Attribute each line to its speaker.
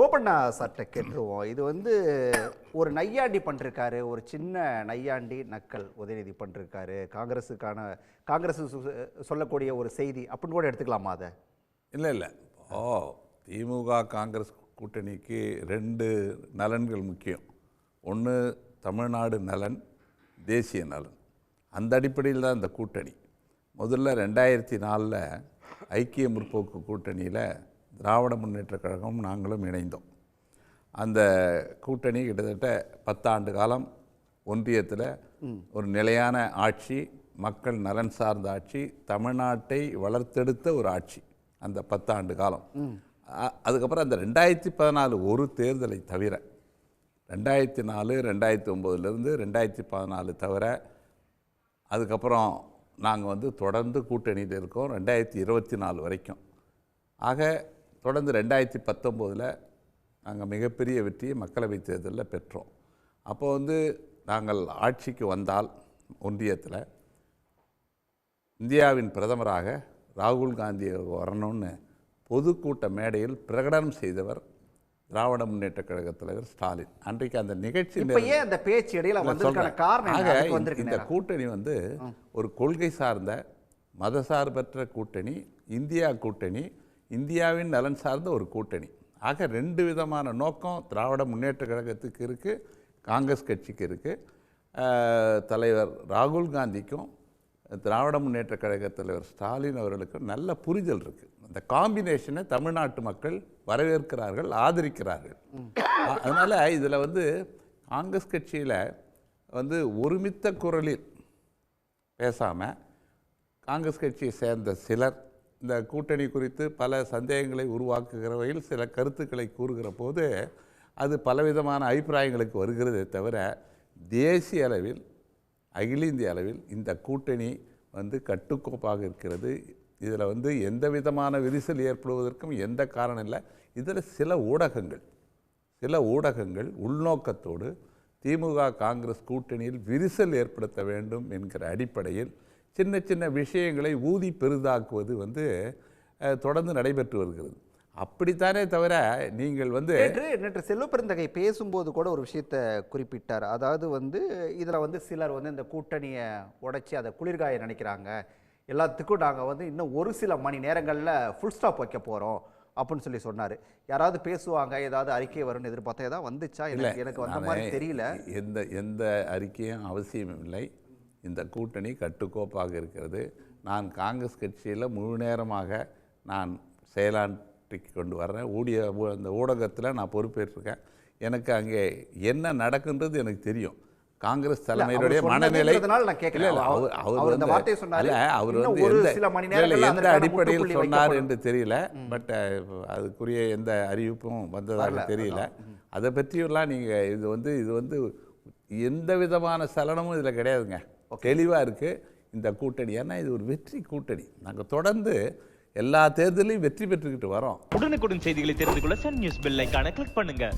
Speaker 1: ஓபண்ணா சட்டை கேட்டுருவோம். இது வந்து ஒரு நையாண்டி பண்ணிருக்காரு ஒரு சின்ன நையாண்டி நக்கல் உதயநிதி பண்ணிருக்காரு காங்கிரஸுக்கான காங்கிரஸ் சொல்லக்கூடிய ஒரு செய்தி அப்படின்னு கூட எடுத்துக்கலாமா அதை?
Speaker 2: இல்லை இல்லை. ஓ திமுக காங்கிரஸ் கூட்டணிக்கு ரெண்டு நலன்கள் முக்கியம். ஒன்று தமிழ்நாடு நலன் தேசிய நலன். அந்த அடிப்படையில் தான் இந்த கூட்டணி. முதல்ல ரெண்டாயிரத்தி நாலில் ஐக்கிய முற்போக்கு கூட்டணியில் திராவிட முன்னேற்றக் கழகம் நாங்களும் இணைந்தோம். அந்த கூட்டணி கிட்டத்தட்ட பத்தாண்டு காலம் ஒன்றியத்தில் ஒரு நிலையான ஆட்சி மக்கள் நலன் சார்ந்த ஆட்சி தமிழ்நாட்டை வளர்த்தெடுத்த ஒரு ஆட்சி அந்த பத்தாண்டு காலம். அதுக்கப்புறம் அந்த ரெண்டாயிரத்தி பதினாலு ஒரு தேர்தலை தவிர ரெண்டாயிரத்தி நாலு ரெண்டாயிரத்தி ஒம்போதுலேருந்து ரெண்டாயிரத்தி பதினாலு தவிர அதுக்கப்புறம் நாங்கள் வந்து தொடர்ந்து கூட்டணியில் இருக்கோம் ரெண்டாயிரத்தி இருபத்தி நாலு வரைக்கும். ஆக தொடர்ந்து ரெண்டாயிரத்தி பத்தொம்போதில் நாங்கள் மிகப்பெரிய வெற்றியை மக்களவைத் தேர்தலில் பெற்றோம் அப்போ வந்து நாங்கள் ஆட்சிக்கு வந்தால் ஒன்றியத்தில் இந்தியாவின் பிரதமராக ராகுல் காந்தி வரணும்னு பொதுக்கூட்ட மேடையில் பிரகடனம் செய்தவர் திராவிட முன்னேற்றக் கழக தலைவர் ஸ்டாலின் அன்றைக்கு அந்த நிகழ்ச்சி
Speaker 1: அந்த பேச்சு இடையில. காரணம்
Speaker 2: இந்த. கூட்டணி வந்து ஒரு கொள்கை சார்ந்த மதசார்பற்ற கூட்டணி இந்தியா கூட்டணி இந்தியாவின் நலன் சார்ந்த ஒரு கூட்டணி. ஆக ரெண்டு விதமான நோக்கம் திராவிட முன்னேற்ற கழகத்துக்கு இருக்குது காங்கிரஸ் கட்சிக்கு இருக்குது தலைவர் ராகுல் காந்திக்கும் திராவிட முன்னேற்ற கழக தலைவர் ஸ்டாலின் அவர்களுக்கும் நல்ல புரிதல் இருக்குது அந்த காம்பினேஷனை தமிழ்நாட்டு மக்கள் வரவேற்கிறார்கள் ஆதரிக்கிறார்கள். அதனால் இதில் வந்து காங்கிரஸ் கட்சியில் வந்து ஒருமித்த குரலில் பேசாமல் காங்கிரஸ் கட்சியை சேர்ந்த சிலர் இந்த கூட்டணி குறித்து பல சந்தேகங்களை உருவாக்குகிற வகையில் சில கருத்துக்களை கூறுகிற போது அது பலவிதமான அபிப்பிராயங்களுக்கு வருகிறதே தவிர தேசிய அளவில் அகில இந்திய அளவில் இந்த கூட்டணி வந்து கட்டுக்கோப்பாக இருக்கிறது. இதில் வந்து எந்த விதமான விரிசல் ஏற்படுவதற்கும் எந்த காரணம் இல்லை. இதில் சில ஊடகங்கள் சில ஊடகங்கள் உள்நோக்கத்தோடு திமுக காங்கிரஸ் கூட்டணியில் விரிசல் ஏற்படுத்த வேண்டும் என்கிற அடிப்படையில் சின்ன சின்ன விஷயங்களை ஊதி பெரிதாக்குவது வந்து தொடர்ந்து நடைபெற்று வருகிறது. அப்படித்தானே தவிர நீங்கள் வந்து
Speaker 1: நேற்று நேற்று செல்வ பெருந்தகை பேசும்போது கூட ஒரு விஷயத்தை குறிப்பிட்டார். அதாவது வந்து இதில் வந்து சிலர் வந்து இந்த கூட்டணியை உடைச்சி அதை குளிர்காய நினைக்கிறாங்க. எல்லாத்துக்கும் நாங்கள் வந்து இன்னும் ஒரு சில மணி நேரங்களில் ஃபுல் ஸ்டாப் வைக்க போகிறோம் அப்படின்னு சொல்லி சொன்னார். யாராவது பேசுவாங்க ஏதாவது அறிக்கை வரும்னு எதிர்பார்த்தா ஏதாவது வந்துச்சா?
Speaker 2: இல்லை
Speaker 1: எனக்கு வந்த மாதிரி தெரியல.
Speaker 2: எந்த எந்த அறிக்கையும் அவசியம் இல்லை இந்த கூட்டணி கட்டுக்கோப்பாக இருக்கிறது. நான் காங்கிரஸ் கட்சியில் முழு நேரமாக நான் செயலாற்றிக் கொண்டு வர்றேன். ஊடிய அந்த ஊடகத்தில் நான் பொறுப்பேற்றிருக்கேன். எனக்கு அங்கே என்ன நடக்குன்றது எனக்கு தெரியும். காங்கிரஸ் தலைமையுடைய
Speaker 1: அவர்
Speaker 2: மனநிலை
Speaker 1: நான் கேட்கல. அவர்
Speaker 2: அவர்
Speaker 1: வார்த்தையை சொன்னாரு.
Speaker 2: அவர் வந்து எந்த- எந்த அடிப்படையில் சொன்னார். என்று தெரியல. பட் அதுக்குரிய எந்த அறிவிப்பும் வந்ததாக தெரியல. அதை பற்றியெல்லாம் நீங்கள் இது வந்து இது வந்து எந்த விதமான சலனமும் இதில் கிடையாதுங்க. தெளிவாக இருக்குது இந்த கூட்டணி ஏன்னா இது ஒரு வெற்றி கூட்டணி. நாங்கள் தொடர்ந்து எல்லா தேர்தலையும் வெற்றி பெற்றுக்கிட்டு வரோம்.
Speaker 3: உடனுக்குடன் செய்திகளை தெரிந்து கொள்ள Sun News bell icon click பண்ணுங்கள்